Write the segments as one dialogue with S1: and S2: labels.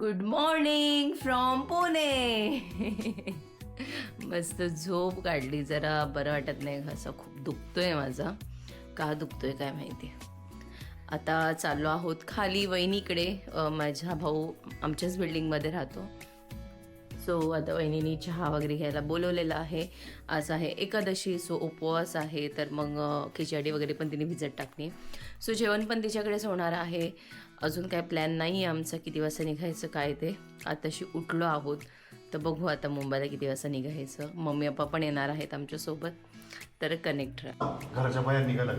S1: Good morning from Pune मस्त झोप काढली जरा बरं वाटत नाही. घसा खूप दुखतोय माझा. का दुखतोय काय माहिती. आता चाललो आहोत खाली वहिनीकडे. माझा भाऊ आमच्याच बिल्डिंगमध्ये राहतो. सो आता वहिनीनी चहा वगैरे घ्यायला बोलवलेला आहे. आज आहे एकादशी सो उपवास आहे. तर मग खिचडी वगैरे पण तिने भिजत टाकली. सो जेवण पण तिच्याकडेच होणार आहे. अजून काय प्लॅन नाही आहे आमचा. किती वाजता निघायचं काय ते. आताशी उठलो आहोत. तर बघू आता मुंबईला किती वाजता निघायचं. मम्मी पप्पा पण येणार आहेत आमच्यासोबत. तर कनेक्ट राहा.
S2: घराच्या बाहेर निघाला.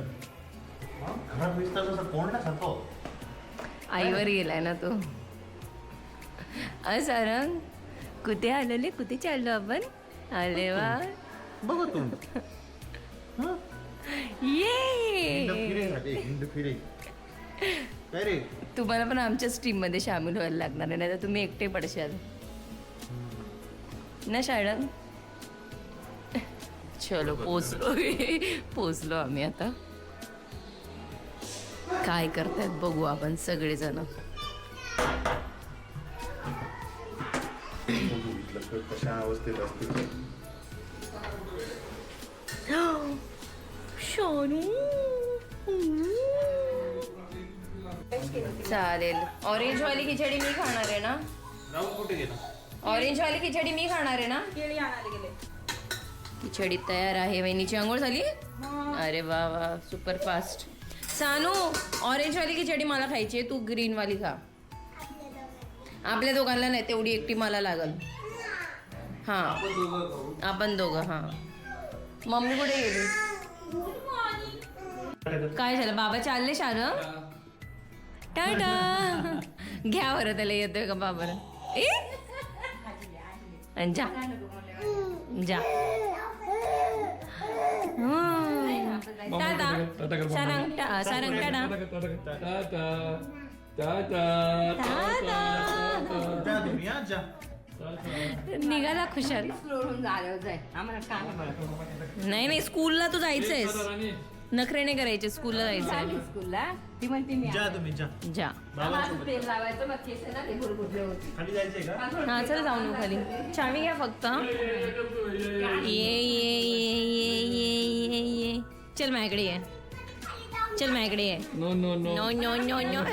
S2: कोण
S1: आईवर गेलाय ना तो. अ सारंग कुठे आलेले? कुठे चाललो आपण? अरे वा.
S2: बघ तू.
S1: ये!
S2: फिरे. काय रे
S1: तुम्हाला पण आमच्याच टीममध्ये सामील व्हायला लागणार आहे नाही तर तुम्ही एकटे पडशाल. ना शाळा? चलो पोचलो. पोचलो आम्ही आता. काय करतायत बघू आपण सगळेजण.
S2: कशा अवस्थेत असतील
S1: चालेल. ऑरेंज वाली खिचडी मी खाणार आहे ना? ऑरेंज वाली खिचडी मी खाणार आहे ना? खिचडी तयार आहे. वहिनीची आंघोळ झाली? अरे वा वा. सुपर फास्ट सानू ऑरेंज वाली खिचडी मला खायची आहे. तू ग्रीन वाली खा. आपल्या दोघांना नाही तेवढी एकटी मला लागल. हां. आपण दोघं हां. मम्मी कुठे गेली? काय झालं? बाबा चालले शार टाटा घ्या बरं त्याला येतोय का बाबर ए जा जा. टाटा सारंग सारंग टाटा निघाला खुशाल नाही नाही स्कूलला तू जायचंयस नखरे नाही करायचे स्कूलला जायचंय
S3: स्कूलला? ती म्हणते मी
S2: जा तुम्ही जा.
S1: जा.
S2: बाबांसोबत.
S3: तेल लावायचं मग केस ना ते भुरभुरले होते.
S2: खाली जायचंय का?
S1: हा चल जाऊन येऊ खाली. चावी घ्या फक्त. ये ये ये ये ये ये. ये चल माझ्याकडे ये. चल माझ्याकडे ये.
S4: No no no
S1: no no no no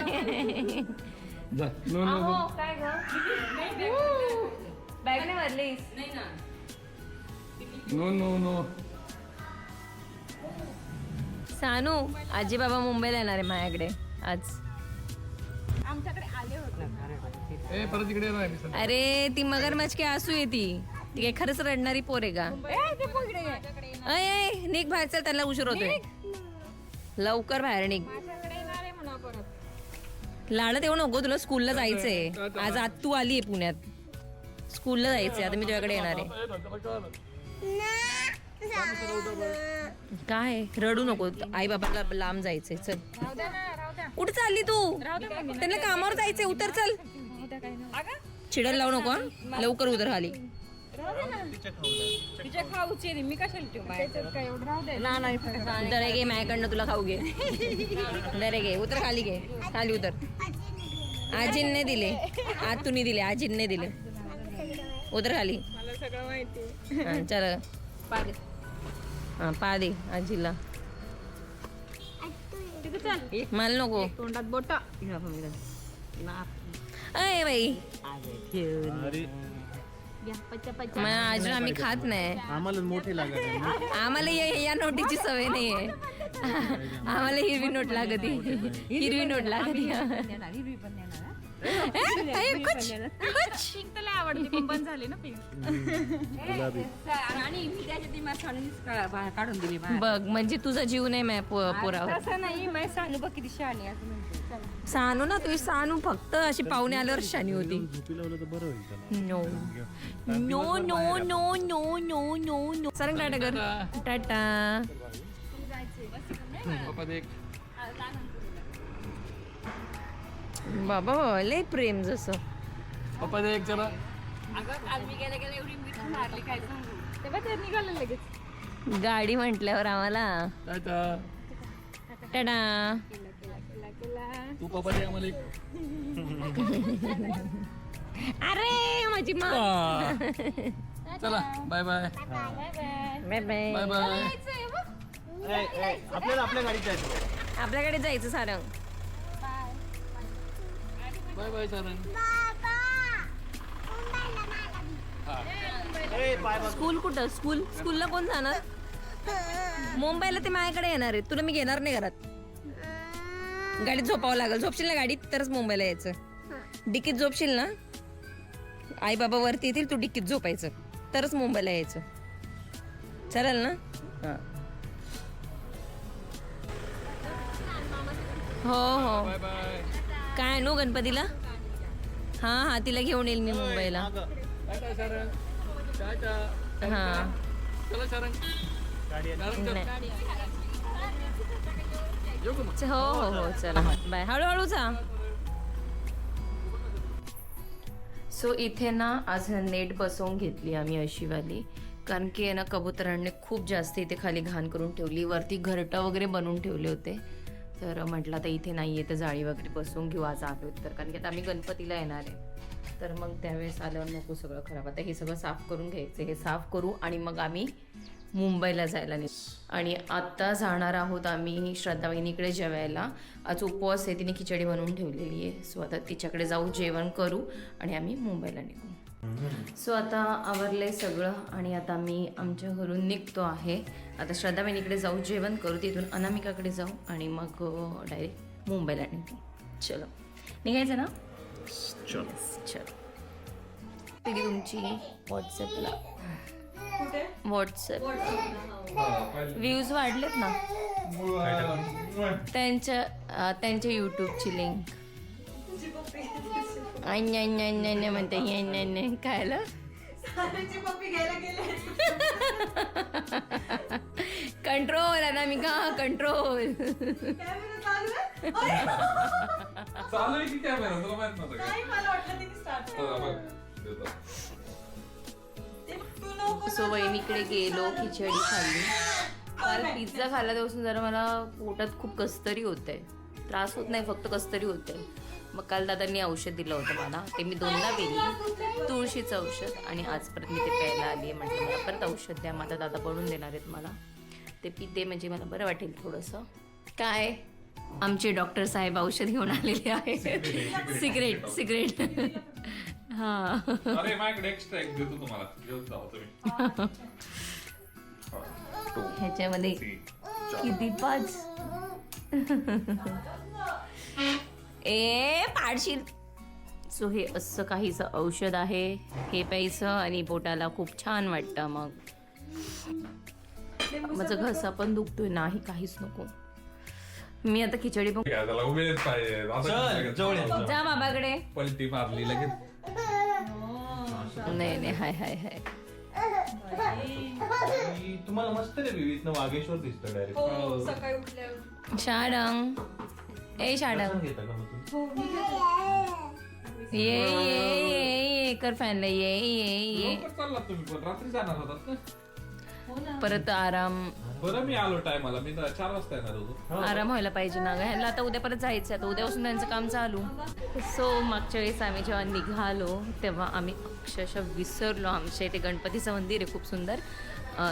S4: जा. नो नो
S1: अहो, काय ग? बॅग नाही भरलीस.
S3: नाही ना.
S4: नो नो नो
S1: सानू आजी बाबा मुंबईला येणार आहे माझ्याकडे आज
S3: आमच्याकडे आले होते.
S1: अरे ती मगरमच्छ की असू आहे ती ती काय खरंच रडणारी पोर आहे का अय अय, निघ बाहेर चल त्यांना उशीर होतोय लवकर बाहेर निघ लाडत येऊ नको तुला स्कूलला जायचंय आज आत तू आली आहे पुण्यात स्कूलला जायचंय आता मी तुझ्याकडे येणार आहे. काय? रडू नको. आई बाबाला लांब जायचंय. चल. कुठे चालली तू? त्यांना कामावर जायचंय. उतर चल. चिडल लावू नको लवकर उतर खाली.
S3: मी नाही
S1: दरे घे माझ्याकडनं तुला खाऊ घे. दरे घे उतर खाली घे. खाली उतर. आजींने दिले. आज तुम्ही दिले आजींने दिले. उतर खाली.
S3: मला
S1: चल. हा पा दे आजीला. मला नको.
S3: तोंडात बोट.
S1: अय बाई.
S2: अरे.
S1: मग अजून आम्ही खात नाही.
S2: आम्हाला मोठे लागत.
S1: आम्हाला या या नोटीची सवय नाहीये. आम्हाला हिरवी नोट लागती. हिरवी नोट लागती.
S3: हिरवी पण देणार?
S1: ए, ए, कुछ, कुछ.
S3: पिंक त्याला आवडते पण बंद झाली ना पिंक
S2: गुलाबी.
S3: आणि मी त्याच्या ती माझ्या सोन्यानीच का- बा- काढून दिली बाहेर.
S1: बघ म्हणजे तुझा जीव नाही माझ्या पो- पोरावर.
S3: तसं नाही माझी सांगू बघ किती शहाणी आहे असं म्हणते. चला.
S1: सानू ना तुझी सानू फक्त अशी पाहुणे आल्यावर शानी होती.
S2: झोपी लावलं तर बरं होईल त्याला.
S1: No no no no no no no no Sarang tata कर टाटा
S4: पप्पा देख.
S1: बाबा लय प्रेम जस.
S4: पप्पा
S3: दे एक चला
S1: गाडी म्हटल्यावर आम्हाला.
S4: तू पप्पा दे आम्हाला
S1: अरे माझी मा
S4: चला bye bye
S1: bye bye
S4: bye bye
S2: आपल्याला आपल्या गाडीत जायचं
S1: आपल्या गाडीत जायचं सारंग
S4: बाय बाय
S2: बघ.
S1: स्कूल कुठं? स्कूल स्कूलला कोण जाणार? मुंबईला ते माझ्याकडे येणार आहे तुला मी घेणार नाही घरात. गाडीत झोपावं लागेल. झोपशील ना गाडीत? तरच मुंबईला यायचं. डिकीत झोपशील ना? आई बाबा वरती येतील तू डिकीत झोपायचं. तरच मुंबईला यायचं. चालेल ना? हां. हो हो.
S4: Bye bye.
S1: काय आणू गणपतीला? हा हा तिला घेऊन येईल मी मुंबईला. हा हो. हो हो चला. बाय. हळूहळू जा. सो इथे ना आज नेट बसवून घेतली आम्ही अशीवाली. कारण की ना कबुतरांनी खूप जास्त इथे खाली घाण करून ठेवली. वरती घरटं वगैरे बनवून ठेवले होते. तर म्हटलं आता इथे नाही आहे तर जाळी वगैरे बसवून घेऊ आज आलो तर. कारण की आता आम्ही गणपतीला येणार आहे. तर मग त्यावेळेस आल्यावर नको सगळं खराब. आता हे सगळं साफ करून घ्यायचं हे साफ करू आणि मग आम्ही मुंबईला जायला निघ. आणि आत्ता जाणार आहोत आम्ही श्रद्धावाहिनीकडे जेवायला. आज उपवास आहे तिने खिचडी बनवून ठेवलेली आहे. सो आता तिच्याकडे जाऊ जेवण करू आणि आम्ही मुंबईला निघू. सो आता आवरलंय सगळं आणि आता मी आमच्या घरून निघतो आहे. आता श्रद्धा वहिनीकडे जाऊ जेवण करू तिथून अनामिकाकडे जाऊ आणि मग डायरेक्ट मुंबईला निघू. चलो. निघायचं ना?
S2: चल.
S1: चलो. पिढी तुमची व्हॉट्सअपला व्हॉट्सअप व्ह्यूज वाढलेत ना? त्यांच्या त्यांच्या यूट्यूबची लिंक म्हणते कंट्रोल अनामिका कंट्रोल.
S5: चालू आहे? की कॅमेरा? तुला माहीत नव्हतं का? चला बघ, देतो.
S1: सो वहिनीकडे गेलो खिचडी खाल्ली. काल पिझ्झा खाल्ला तेव्हापासून जरा मला पोटात खूप कस्तरी होते त्रास होत नाही फक्त कस्तरी होते मग काल दादांनी औषध दिलं होतं मला. ते मी दोनदा पेली. तुळशीचं औषध आणि आज परत मी ते प्यायला आली आहे म्हटलं मला परत औषध द्या माझा दादा बनवून देणार आहेत मला. ते पिते म्हणजे मला बरं वाटेल थोडंसं. काय? आमचे डॉक्टर साहेब औषध घेऊन आलेले आहेत. Cigarette cigarette. हां. ह्याच्यामध्ये. किती पाच? ए पाडशील. सो हे असं काहीसं औषध आहे. हे प्यायचं आणि पोटाला खूप छान वाटतं मग. माझा घसा पण दुखतोय नाही काहीच नको. मी आता खिचडी पण
S5: त्याला पाहिजे.
S1: जा बाबाकडे.
S5: पलटी मारली लगेच.
S1: नाही नाही हाय हाय हाय.
S2: तुम्हाला मस्त रे इथनं वागेश्वर दिसतं डायरेक्ट
S3: हो सकाळी उठल्यावर.
S1: शाडंग. ए शाडंग? ये ये ये ये कर फॅनला ये ये ये.
S5: लवकर चालला तुम्ही पण. रात्री जाणार होतात ना.
S1: परत आराम.
S5: बरं मी आलो टायमाला. मी तर चार वाजता येणार होतो.
S1: आराम व्हायला पाहिजे ना ग. ह्यांना आता उद्या परत जायचं आहे आता उद्यापासून त्यांचं काम चालू. सो मागच्या वेळेस आम्ही जेव्हा निघालो तेव्हा आम्ही अक्षरशः विसरलो. आमच्या इथे गणपतीचं मंदिर आहे खूप सुंदर.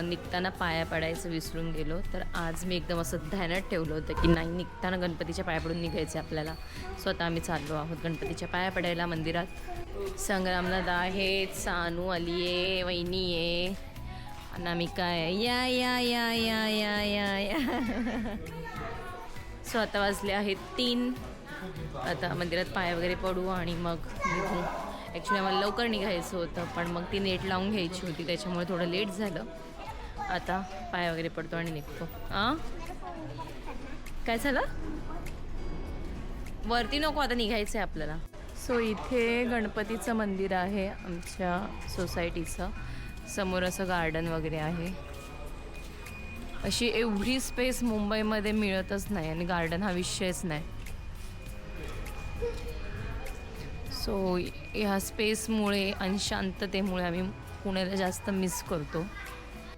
S1: निघताना पाया पडायचं विसरून गेलो. तर आज मी एकदम असं ध्यानात ठेवलं होतं की नाही निघताना गणपतीच्या पाया पडून निघायचं आपल्याला. सो आता आम्ही चाललो आहोत गणपतीच्या पाया पडायला मंदिरात. संग्रामला आहे सानू आली आहे वहिनी आहे अनामिका आहे या या या या या या या. सो आता वाजले आहेत तीन. आता मंदिरात पाय वगैरे पडू आणि मग निघू. ॲक्च्युली आम्हाला लवकर निघायचं होतं पण मग ती नेट लावून घ्यायची होती त्याच्यामुळे थोडं लेट झालं. आता पाय वगैरे पडतो आणि निघतो. हां काय झालं? वरती नको आता निघायचं आहे आपल्याला. सो इथे गणपतीचं मंदिर आहे आमच्या सोसायटीचं समोर असं गार्डन वगैरे आहे. अशी एवढी स्पेस मुंबईमध्ये मिळतच नाही आणि गार्डन हा विषयच नाही. सो ह्या स्पेसमुळे आणि शांततेमुळे आम्ही पुण्याला जास्त मिस करतो.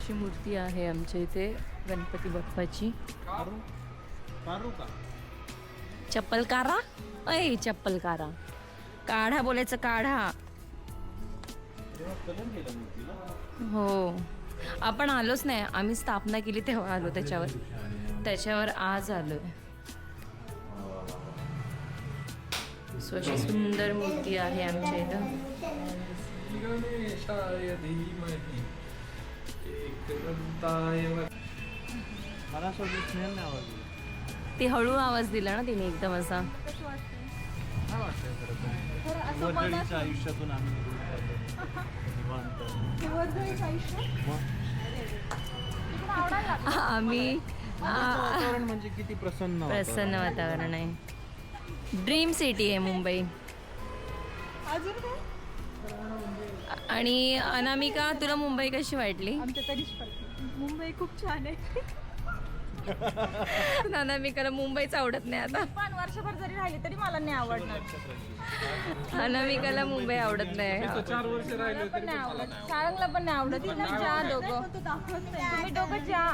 S1: अशी मूर्ती आहे आमच्या इथे गणपती बाप्पाची. चप्पल कारा ऐ चप्पल कारा काढा बोलायचं काढा. हो. आपण आलोच नाही. आम्ही स्थापना केली तेव्हा आलो त्याच्यावर. त्याच्यावर आज आलोय. सो अशी सुंदर मूर्ती आहे आमच्या इथं.
S2: मला नाही आवाज
S1: ती हळू आवाज दिला ना तिने एकदम असा.
S2: वर्दळीच्या आयुष्यातून आम्ही
S1: आम्ही
S2: वातावरण म्हणजे किती प्रसन्न
S1: प्रसन्न वातावरण आहे. ड्रीम सिटी आहे मुंबई. आणि अनामिका तुला मुंबई कशी वाटली?
S3: आमच्या तरी मुंबई खूप छान आहे.
S1: अनामिकाला मुंबईच आवडत नाही आता.
S3: पण वर्षभर जरी राहिली तरी मला नाही आवडणार.
S1: अनामिकाला मुंबई आवडत नाही.
S4: चार वर्ष राहिले
S3: पण नाही आवडत. शाळांना पण नाही आवडत. तुम्ही जा दोघं. तुम्ही दोघं जा.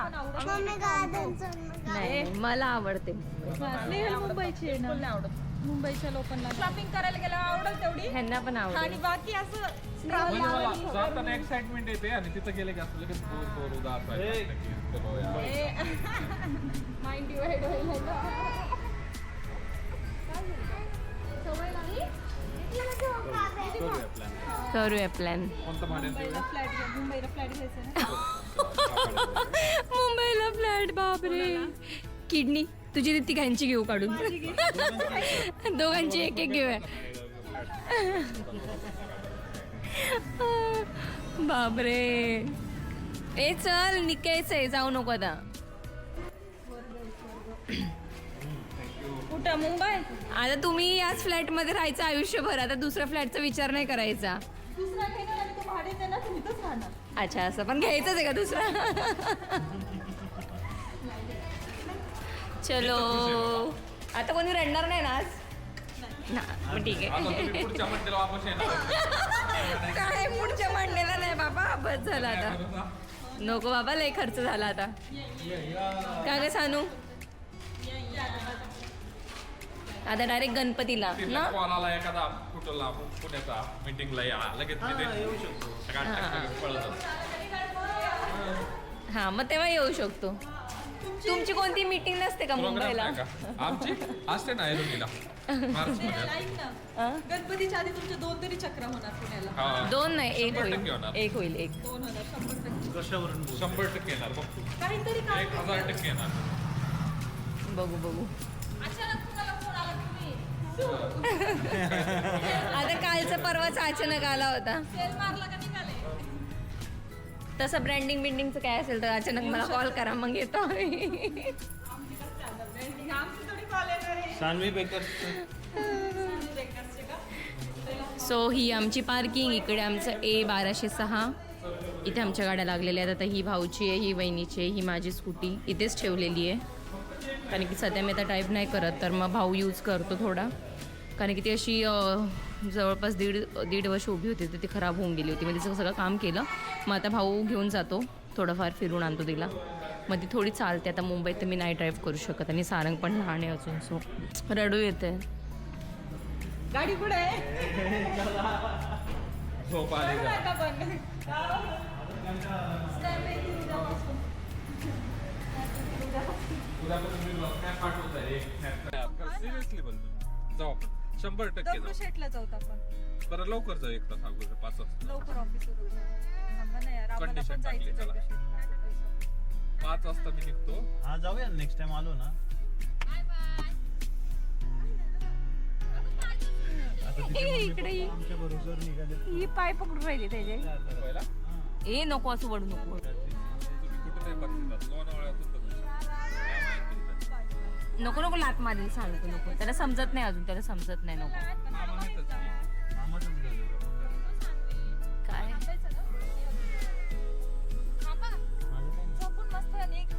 S1: नाही. मला आवडते
S3: मुंबईची आहे ना. आवडत. मुंबईच्या लोकांना. शॉपिंग करायला गेल्यावर आवडत तेवढी.
S1: ह्यांना पण
S3: आणि
S1: आवडते
S3: बाकी असं
S4: म्हणजे जाताना एक्साइटमेंट येते आणि तिथं गेले की असं लगेच बोर बोर उदास.
S3: माइंड डिवाइड सवय लागली?
S2: करूया plan.
S1: करूया प्लॅन
S4: कोणतं
S3: मुंबईला फ्लॅट मुंबईला फ्लॅट घ्यायचं ना.
S1: मुंबईला फ्लॅट बापरे. किडनी. तुझी ती तिघांची घेऊ काढून. दोघांची एक एक घेऊया बापरे. ए चल निकायचंय जाऊ नको आता.
S3: कुठं मुंबई?
S1: आता तुम्ही याच फ्लॅटमध्ये राहायचं आयुष्यभर आता दुसऱ्या फ्लॅटचा विचार नाही करायचा. अच्छा असं पण घ्यायचंच आहे का दुसरा? चलो. आता कोणी रडणार नाही ना आज? ना मग ठीक आहे. काय पुढच्या मांडलेला नाही बाबा बस झाला आता. नको बाबा लय खर्च झाला आता. का ग सानू? आता डायरेक्ट गणपतीला ना?
S5: एखादा कुठला पुण्याचा मीटिंगला या लगेच येऊ शकतो.
S1: हा मग तेव्हा येऊ शकतो. तुमची कोणती मीटिंग नसते का मुंबईला?
S5: आमची? असते ना एरोनीला मार्च मध्ये
S1: हा?
S3: गणपतीच्या आधी तुमचे दोन तरी चक्र होणार पुण्याला.
S5: हा.
S1: दोन नाही एक
S5: शंभर टक्के
S1: होईल
S5: होणार.
S1: एक होईल एक.
S3: दोन होणार शंभर टक्के.
S2: कशावरून बोलतो?
S5: शंभर टक्के येणार.
S3: काहीतरी काम
S5: एक हजार टक्के येणार.
S1: बघू बघू.
S3: अचानक कुणाला फोन आला तुम्ही
S1: आता कालचा परवाचा अचानक आला होता.
S3: सेल मारला
S1: तसं ब्रँडिंग बिंडिंगचं काय असेल तर अचानक मला कॉल करा मग येतो आम्ही.
S2: सानवी बेकर्स
S1: सो ही आमची पार्किंग इकडे आमचं ए बाराशे सहा. इथे आमच्या गाड्या लागलेल्या आहेत. आता ही भाऊची आहे ही वहिनीची आहे ही माझी स्कूटी इथेच ठेवलेली आहे. कारण की सध्या मी आता टाईप नाही करत तर मग भाऊ यूज करतो थोडा. कारण की ती अशी जवळपास दीड दीड वर्ष उभी होती तर ती खराब होऊन गेली होती. मग तिचं सगळं काम केलं. मग आता भाऊ घेऊन जातो. थोडंफार फिरून आणतो तिला. मग ती थोडी चालते. आता मुंबईत तर मी नाही ड्राईव्ह करू शकत. आणि सारंग पण लहान आहे अजून सो रडू येते.
S3: गाडी पुढे.
S5: Seriously बोलतो जाऊ. आपण शंभर टक्के जाऊ.
S3: आपण.
S5: बरं लवकर जाऊ एक तास अगोदर पाच वाजता.
S3: लवकर ऑफिस
S5: Condition टाकली त्याला. पाच वाजता मी निघतो.
S2: हा जाऊया नेक्स्ट टाइम आलो ना. आता तिथे
S1: इकडे ये.
S2: आमच्या बरोबर निघाले
S3: ही पाय पकडून राहिली त्याचे.
S5: पहिला?
S1: ए नको असं वडू नको
S5: तुम्ही कुठे नाही लोणावळ्यातून
S1: नको नको लात मारेल सांगतो नको. त्याला समजत नाही अजून त्याला समजत नाही नको. काय?
S3: झोपून मस्त आणि एक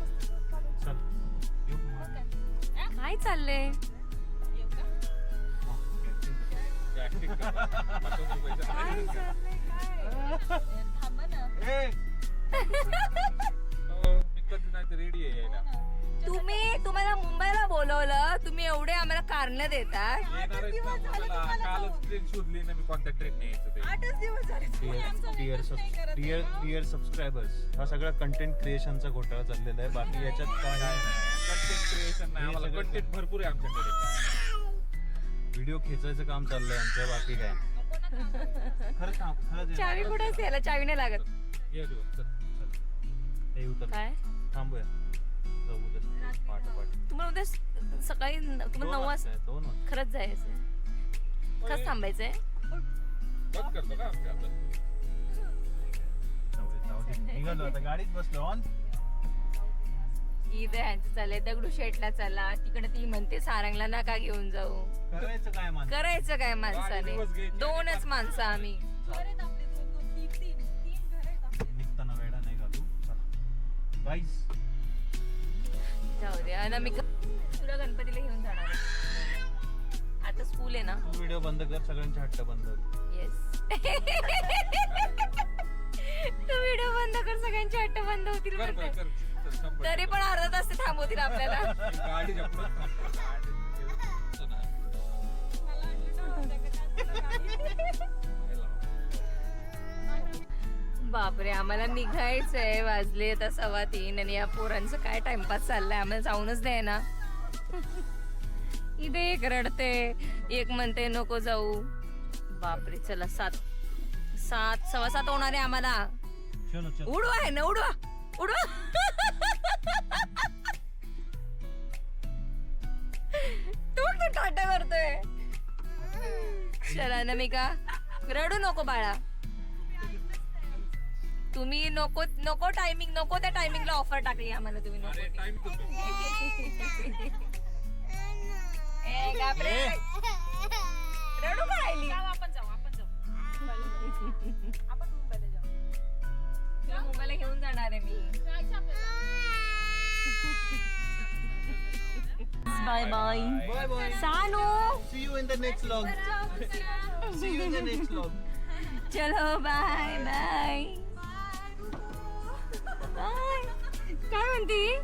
S1: कारण देतात?
S5: येणारच ना मला कालच ट्रेन शोधली ना मी कोणत्या ट्रेनने यायचं ते.
S1: आठच दिवस झाले तुम्ही आमचा
S2: डिअर
S1: मेकअप नाही करत
S2: डिअर
S1: आहे.
S2: डिअर सबस्क्रायबर्स हा सगळा कंटेंट क्रिएशनचा घोटाळा चाललेला आहे. बाकी याच्यात काय
S5: नाही कंटेंट क्रिएशन नाही.
S2: हे
S5: आम्हाला
S2: सगळं
S5: कंटेंट भरपूर आहे आमच्याकडे.
S2: व्हिडिओ खेचायचं काम चाललंय आमचं बाकी काय? खरंच आहे.
S1: चावी कुठे असते याला चावी नाही लागत.
S5: ये घेऊन चल.
S2: चल. हे उतर.
S1: काय?
S2: थांबूया. जाऊ उद्या. पाठ पाठ
S1: तुम्हाला उद्या स- सकाळी न-
S2: दोन
S1: तुम्हाला नऊ
S2: वाजता
S1: वाजता
S2: आहे, दोन वाजता
S1: खरंच जायचंय. खरंच थांबायचंय.
S5: बंद करतो का आमच्या आता
S2: जाऊ दे, जाऊ दे. निघालो आता गाडीत बसलो ऑन
S1: इथे ह्यांचं चाललंय दगडू शेटला चला. तिकडे ती म्हणते सारंगला नका घेऊन जाऊ.
S2: करायचं काय मान
S1: करायचं काय
S5: गाडी
S1: माणसाने?
S5: घ्यायची.
S1: दोनच माणसं आम्ही.
S2: निघताना वेडा नाही घालू गाईस
S1: जाऊ दे आणि मी तुला गणपतीला घेऊन जाणार आहे. आता स्कूल आहे ना
S2: तू व्हिडिओ बंद कर सगळ्यांचे हट्ट बंद होते
S1: येस तू व्हिडिओ बंद कर सगळ्यांचे हट्ट बंद होतील
S5: कर
S1: म्हणते.
S5: कर कर. चल, शंभर
S1: तरी पण अर्धा तास ते थांबवतील आपल्याला
S5: गाडी. चल ना.
S1: बापरे आम्हाला निघायचंय. वाजले आता सव्वा तीन आणि या पोरांचं काय टाइमपास चाललाय? आम्हाला जाऊनच द्याय ना. इथे एक रडते. एक म्हणते नको जाऊ. बापरे चला सात. सात सव्वा सात होणार आहे आम्हाला. उडवा आहे ना उडवा. उडवा. तू तो टाटा करतोय चला ना मी का रडू नको बाळा. तुम्ही नको नको टायमिंग नको त्या टायमिंगला ऑफर टाकली आम्हाला तुम्ही नको. ए, घाबरे. रडू का राहिली? आपण जाऊ आपण जाऊ आपण मुंबईला जाऊ. तुला मुंबईला घेऊन जाणार आहे मी. Bye bye Sanu.
S2: See you in the next vlog see you in the next vlog
S1: चलो बाय बाय काय? म्हणती?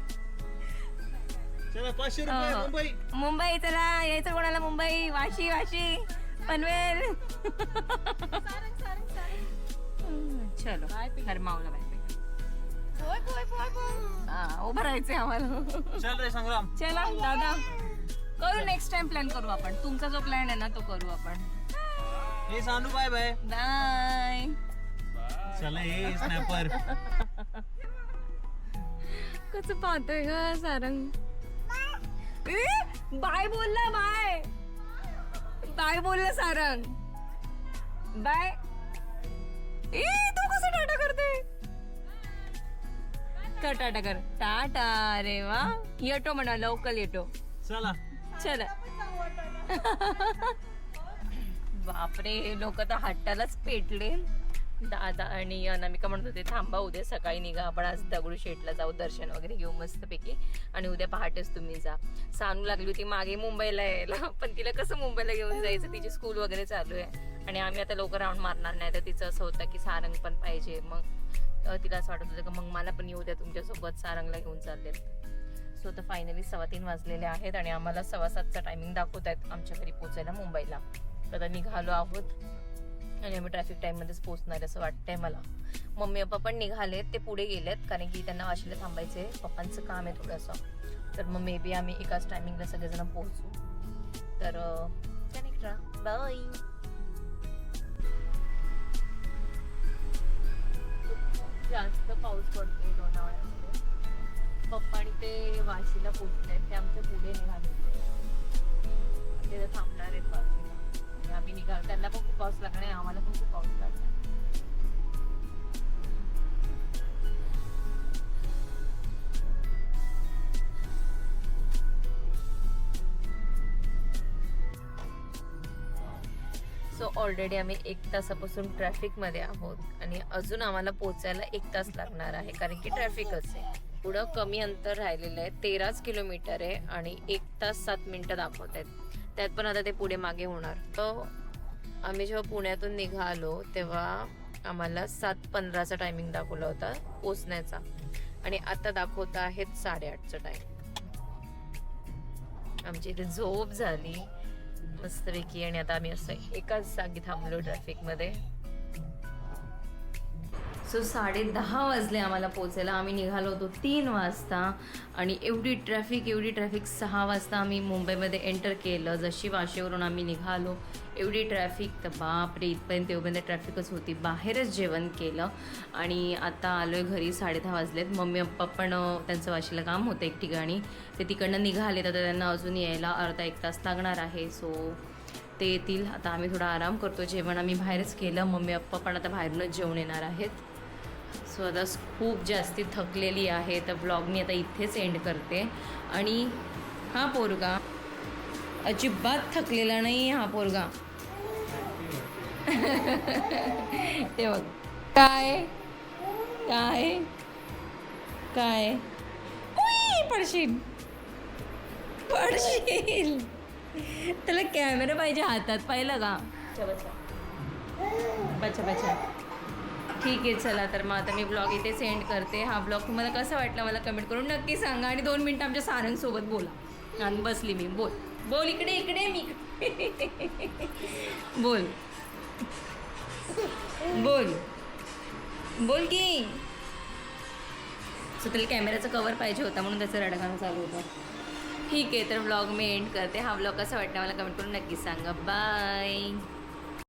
S2: चला पाचशे रुपये
S1: हो.
S2: मुंबई.
S1: मुंबई चला यायचं कोणाला मुंबई? वाशी वाशी. पनवेल. चलो हरमावला बाय हा उभं राहायचंय आम्हाला.
S2: चल रे संग्राम.
S1: चला दादा. करू नेक्स्ट टाइम प्लॅन करू आपण. तुमचा जो प्लॅन आहे ना तो करू आपण.
S2: हे सानू बाय. बाय
S1: बाय
S2: चला हे स्नॅपर
S1: कसं पाहतोय ग सारंग? बाय बोलला बाय. बाय बोलला सारंग. बाय. ए तू कसं टाटा करते कर टाटा कर. टाटा अरे वा. येतो म्हणा लवकर येतो.
S2: चला.
S1: चल. बापरे लोक तर हट्टालाच पेटले. दादा आणि अनामिका म्हणत होते थांबा उद्या सकाळी निघा आपण आज दगडूशेठला जाऊ दर्शन वगैरे घेऊ मस्तपैकी आणि उद्या पहाटेच तुम्ही जा. सांगू लागली होती मागे मुंबईला यायला पण तिला कसं मुंबईला घेऊन जायचं? तिची स्कूल वगैरे चालू आहे. आणि आम्ही आता लवकर राऊंड मारणार नाही तर तिचं असं होतं की सारंग पण पाहिजे. मग तिला असं वाटत होतं की मग मला पण येऊ द्या तुमच्यासोबत सारंगला घेऊन चालले सो तर फायनली सव्वा तीन वाजलेले आहेत आणि आम्हाला सव्वा सातचा टायमिंग दाखवत आहेत आमच्या घरी पोचायला मुंबईला. तर आता निघालो आहोत. आणि आम्ही ट्रॅफिक टाईममध्येच पोहोचणार असं वाटतंय मला. मम्मी पप्पा पण निघालेत ते पुढे गेलेत कारण की त्यांना वाशीला थांबायचे पप्पांचं काम आहे थोडंसं तर मग मे बी आम्ही एकाच टायमिंगला सगळेजण पोहोचू. तर बाय जास्त पाऊस पडतो लोणावळ्यामध्ये. पप्पा आणि ते वाशीला पोचले ते आमच्या पुढे निघाले होते ते थांबणार आहेत वाशी आम्ही निघाल. त्यांना पण खूप पाऊस लागणार आहे आम्हाला पण खूप पाऊस लागणार सो ऑलरेडी आम्ही एक तासापासून ट्रॅफिकमध्ये आहोत आणि अजून आम्हाला पोचायला एक तास लागणार आहे कारण की ट्रॅफिकच आहे. पुढं कमी अंतर राहिलेलं आहे तेराच किलोमीटर आहे आणि एक तास सात मिनिटं दाखवत आहेत. त्यात पण आता ते पुढे मागे होणार. तर आम्ही जेव्हा पुण्यातून निघालो तेव्हा आम्हाला सात पंधराचा टायमिंग दाखवला होता पोचण्याचा आणि आता दाखवत आहेत साडेआठचा टाइम आमची इथे झोप झाली
S3: मस्तपैकी. आणि आता आम्ही असं एकाच जागी थांबलो ट्रॅफिकमध्ये
S1: सो साडे दहा वाजले आम्हाला पोचायला आम्ही निघालो होतो तीन वाजता आणि एवढी ट्रॅफिक एवढी ट्रॅफिक सहा वाजता आम्ही मुंबईमध्ये एंटर केलं. जशी वाशेवरून आम्ही निघालो एवढी ट्रॅफिक तर बापरे इथपर्यंत तेवढपर्यंत म्हणजे ट्रॅफिकच होती. बाहेरच जेवण केलं आणि आता आलो आहे घरी साडे दहा वाजलेत. मम्मी पप्पा पण त्यांचं वाशीला काम होतं एक ठिकाणी. ते तिकडनं निघाले तर त्यांना अजून यायला अर्धा एक तास लागणार आहे. सो ते येतील. आता आम्ही थोडा आराम करतो. जेवण आम्ही बाहेरच केलं. मम्मी पप्पा पण आता बाहेरूनच जेवण येणार आहेत. सो आता खूप जास्ती थकलेली आहे. तर ब्लॉग मी आता इथेच एंड करते. आणि हा पोरगा अजिबात थकलेला नाही हा पोरगा. ते बघ. काय? काय? काय? पडशील. पडशील. त्याला कॅमेरा पाहिजे हातात पाहिलं का? बच्चा बच्चा. ठीक आहे चला तर मग आता मी ब्लॉग इथे सेंड करते. हा ब्लॉग तुम्हाला कसा वाटला मला कमेंट करून नक्की सांगा आणि दोन मिनटं आमच्या सारंगसोबत बोला. आणि बसली मी. बोल. बोल इकडे इकडे मी. बोल. बोल. बोल की. सो त्याला कॅमेराचं कवर पाहिजे होता म्हणून त्याचं रडगाणं चालू होतं. ठीक आहे तर ब्लॉग मी एंड करते. हा ब्लॉग कसा वाटला मला कमेंट करून नक्की सांगा. बाय